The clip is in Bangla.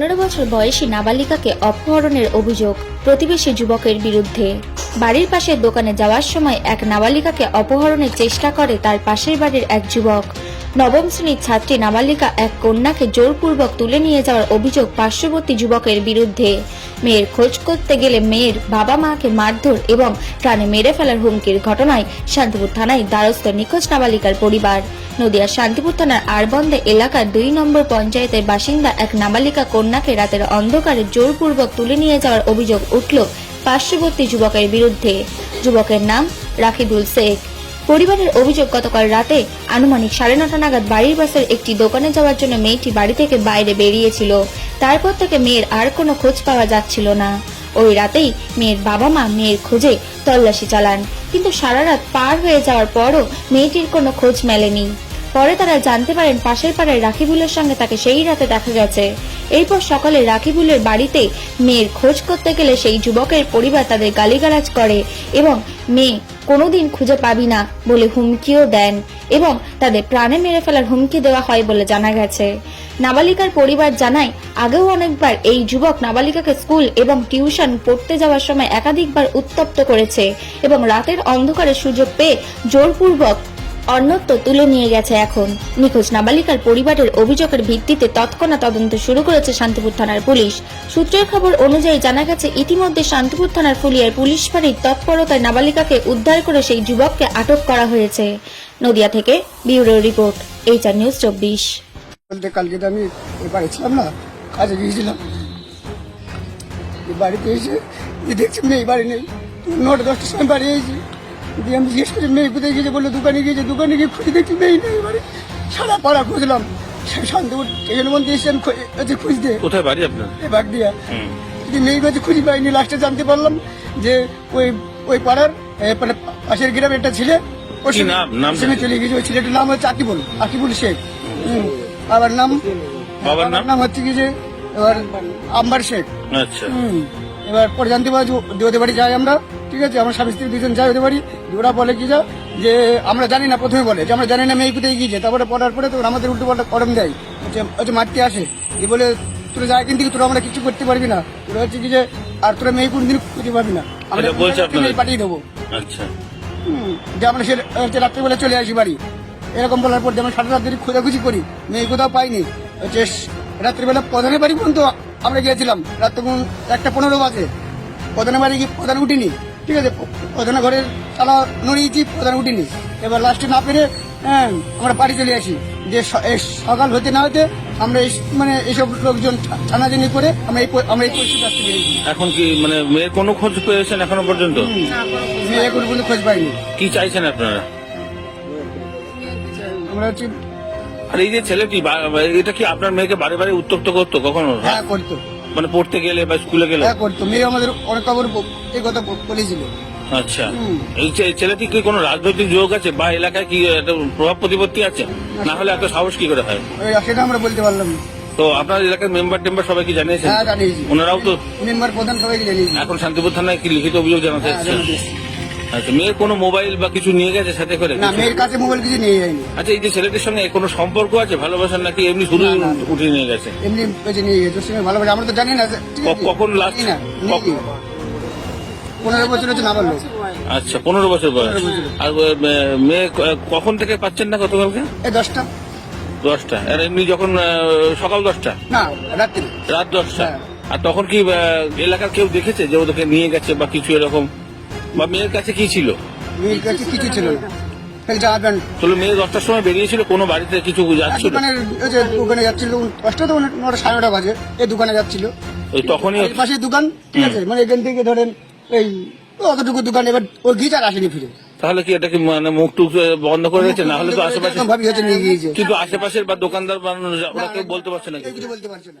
পনেরো বছর বয়সী নাবালিকাকে অপহরণের অভিযোগ প্রতিবেশী যুবকের বিরুদ্ধে। বাড়ির পাশের দোকানে যাওয়ার সময় এক নাবালিকাকে অপহরণের চেষ্টা করে তার পাশের বাড়ির এক যুবক। নবম শ্রেণির ছাত্রী নাবালিকা এক কন্যাকে জোরপূর্বক তুলে নিয়ে যাওয়ার অভিযোগ পার্শ্ববর্তী যুবকের বিরুদ্ধে। মেয়ের খোঁজ করতে গেলে মেয়ের বাবা মাকে মারধর এবং প্রাণে মেরে ফেলার হুমকির ঘটনায় শান্তিপুর থানায় দ্বারস্থ নিখোঁজ নাবালিকার পরিবার। নদিয়ার শান্তিপুর থানার আরবন্দে এলাকার দুই নম্বর পঞ্চায়েতের বাসিন্দা এক নাবালিকা কন্যাকে রাতের অন্ধকারে জোরপূর্বক তুলে নিয়ে যাওয়ার অভিযোগ উঠল পার্শ্ববর্তী যুবকের বিরুদ্ধে। যুবকের নাম রাকিবুল শেখ। পরিবারের অভিযোগ, গতকাল রাতে আনুমানিক সাড়ে নটা নাগাদ বাড়ির পাশের একটি দোকানে যাওয়ার জন্য মেয়েটি বাড়ি থেকে বাইরে বেরিয়েছিল। তারপর থেকে মেয়ের আর কোনো খোঁজ পাওয়া যাচ্ছিল না। ওই রাতেই মেয়ের বাবা মা মেয়ের খোঁজে তল্লাশি চালান। কিন্তু সারা রাত পার হয়ে যাওয়ার পরও মেয়েটির কোনো খোঁজ মেলেনি। পরে তারা জানতে পারেন পাশের পাড়ায় রাকিবুলের সঙ্গে তাকে সেই রাতে দেখা গেছে। এরপর সকালে রাকিবুলের বাড়িতে মেয়ের খোঁজ করতে গেলে সেই যুবকের পরিবার তাদের গালিগালাজ করে এবং মেয়ে কোনোদিন খুঁজে পাবি না বলে হুমকিও দেন এবং তাদের প্রাণে মেরে ফেলার হুমকি দেওয়া হয় বলে জানা গেছে। নাবালিকার পরিবার জানায়, আগেও অনেকবার এই যুবক নাবালিকাকে স্কুল এবং টিউশন পড়তে যাওয়ার সময় একাধিকবার উত্তপ্ত করেছে এবং রাতের অন্ধকারে সুযোগ পেয়ে জোরপূর্বক অন্যত্র তুলে নিয়ে গেছে এখন। নিখোঁজ নাবালিকার পরিবারের অভিযোগের ভিত্তিতে তৎক্ষণাৎ তদন্ত শুরু করেছে শান্তিপুর থানার পুলিশ। সূত্রের খবর অনুযায়ী জানা গেছে, ইতিমধ্যে শান্তিপুর থানার ফুলিয়ার পুলিশ ফাঁড়ির তৎপরতায় নাবালিকাকে উদ্ধার করে সেই যুবককে আটক করা হয়েছে। নদিয়া থেকে ব্যুরো রিপোর্ট, এইচআর নিউজ চব্বিশ। কালকে তো আমি ছিলাম না, কাজে গিয়েছিলাম। এই বাড়িতে এসে দেখছি মেয়ে বাড়ি নেই। নটা দশটার সময় বাড়ি এসেছি। দিয়ে আমি জিজ্ঞেস করি মেয়ে কোথায় গিয়েছে বলল দোকানে গিয়েছে দোকানে গিয়ে খুঁজে দেখছি মেয়ে নেই বাড়ি। সারা পাড়া খুঁজলাম। সে শান্তিপুর এখানে মধ্যে এসে আমি হচ্ছে খুঁজতে কোথায় বাড়ি আপনার? এবার দিয়া। যদি মেয়ে কাছে খুঁজে পাইনি। লাস্টে জানতে পারলাম যে ওই ওই পাড়ার এ, মানে পাশের গ্রামে একটা ছেলে ওর সঙ্গে- চলে গেছে। ওই ছেলেটার নাম হচ্ছে আকিবুল আকিবুল শেখ। হুম। বাবার নাম বাবার নাম? হচ্ছে কি যে এবার আম্বার শেখ। আচ্ছা। এবার পরে জানতে পারছি যে বাড়ি যাই আমরা। ঠিক আছে আমার স্বামী স্ত্রী দুজন যাই ওদের পারি ওরা বলে কি যা যে আমরা জানি না প্রথমে বলে যে আমরা জানি না মেয়ে কোথায় গিয়েছে। তারপরে পড়ার পরে তো ওরা আমাদের উল্টো পাল্টা করম দেয় হচ্ছে মারতে আসে দিয়ে বলে তোরা যায় কিন্তু তোরা আমরা কিছু করতে পারবি না। তোরা হচ্ছে কি যে আর তোরা মেয়ে কোনদিন খুঁজে পাবি না। আমরা আপনাদের? মেয়ে পাঠিয়ে দেবো। আচ্ছা। যে আমরা সে হচ্ছে রাত্রিবেলা চলে আসি বাড়ি। এরকম বলার পর যে আমরা সারা রাত ধরে খোঁজাখুঁজি করি মেয়ে কোথাও পাইনি। হচ্ছে রাত্রিবেলা প্রধানের বাড়ি পর্যন্ত আমরা গিয়েছিলাম রাত তখন একটা পনেরো বাজে। প্রধানের বাড়ি গিয়ে প্রধান উঠিনি ঠিক আছে প- প্রধানের ঘরের তালা নড়িয়েছি প্রধান উঠিনি এবার লাস্টে না পেরে হ্যাঁ আমরা বাড়ি চলে আসি। যে সকাল হতে না হতে আমরা মানে এইসব লোকজন টানাটানি করে আমরা এই আমরা এই পরিস্থিতি আসতে পেরেছি এখন কি মানে মেয়ের কোনো খোঁজ পেয়েছেন এখনও পর্যন্ত? মেয়ে এখন পর্যন্ত খোঁজ পাইনি। কি চাইছেন আপনারা? আমরা হচ্ছে আর এই যে ছেলেটি এটা কি আপনার মেয়েকে বারে বারে উত্তপ্ত করতো কখনো? হ্যাঁ করতো। মানে পড়তে গেলে বা স্কুলে গেলে? হ্যাঁ করতো মেয়ে আমাদের অনেক খবর এই কথা বলেছিল। আচ্ছা। এই ছেলেটি কি কোনো রাজনৈতিক যোগ আছে বা এলাকায় কি একটা প্রভাব প্রতিপত্তি আছে? না। হলে এত সাহস কি করে হয়? সেটা আমরা বলতে পারলাম তো আপনার এলাকার মেম্বার টেম্বার সবাই কি জানিয়েছেন? হ্যাঁ ওনারাও তো মেম্বার প্রধান সবাইকে জানিয়েছি। এখন শান্তিপুর থানায় কি লিখিত অভিযোগ জানাতে আচ্ছা মেয়ের কোনো মোবাইল বা কিছু নিয়ে গেছে সাথে করে? না মেয়ের কাছে মোবাইল কিছু নিয়ে যায়নি। আচ্ছা এই যে ছেলেটির সঙ্গে কোনো সম্পর্ক আছে? ভালোবাসার নাকি এমনি শুধু। উঠিয়ে নিয়ে গেছে? এমনি কাছে নিয়ে গেছে সঙ্গে ভালোবাসে। আমরা তো জানি না কখন last? না পনেরো বছর হচ্ছে না বলল আচ্ছা পনেরো বছর বয়স। আর মেয়ে কখন থেকে পাচ্ছেন না গতকালকে? দশটা। দশটা। আর এমনি যখন সকাল দশটা? না রাত্রি। রাত দশটা। হ্যাঁ। আর তখন কি এলাকার কেউ দেখেছে যে ওদেরকে নিয়ে গেছে বা কিছু এরকম? বা মেয়ের কাছে কি ছিল? মেয়ের কাছে কিছু ছিল? না খালি তাহলে মেয়ে দশটার সময় বেরিয়েছিল কোনো বাড়িতে কিছু যাচ্ছিল? দোকানের ওই যে দোকানে যাচ্ছিল দশটা তো নটা সাড়ে নটা বাজে এই দোকানে যাচ্ছিল। ওই তখনই পাশে দোকান ঠিক আছে? মানে এখান থেকে ধরেন এই অতটুকু দোকান এবার ও গিয়ে আর আসেনি ফিরে। তাহলে কি এটা কি মানে মুখ টুক বন্ধ করে রেখেছে? না হলে তো আশেপাশে কিন্তু আশেপাশের বা দোকানদার বা ওরা কেউ বলতে পারছে না কিছু বলতে পারছে না।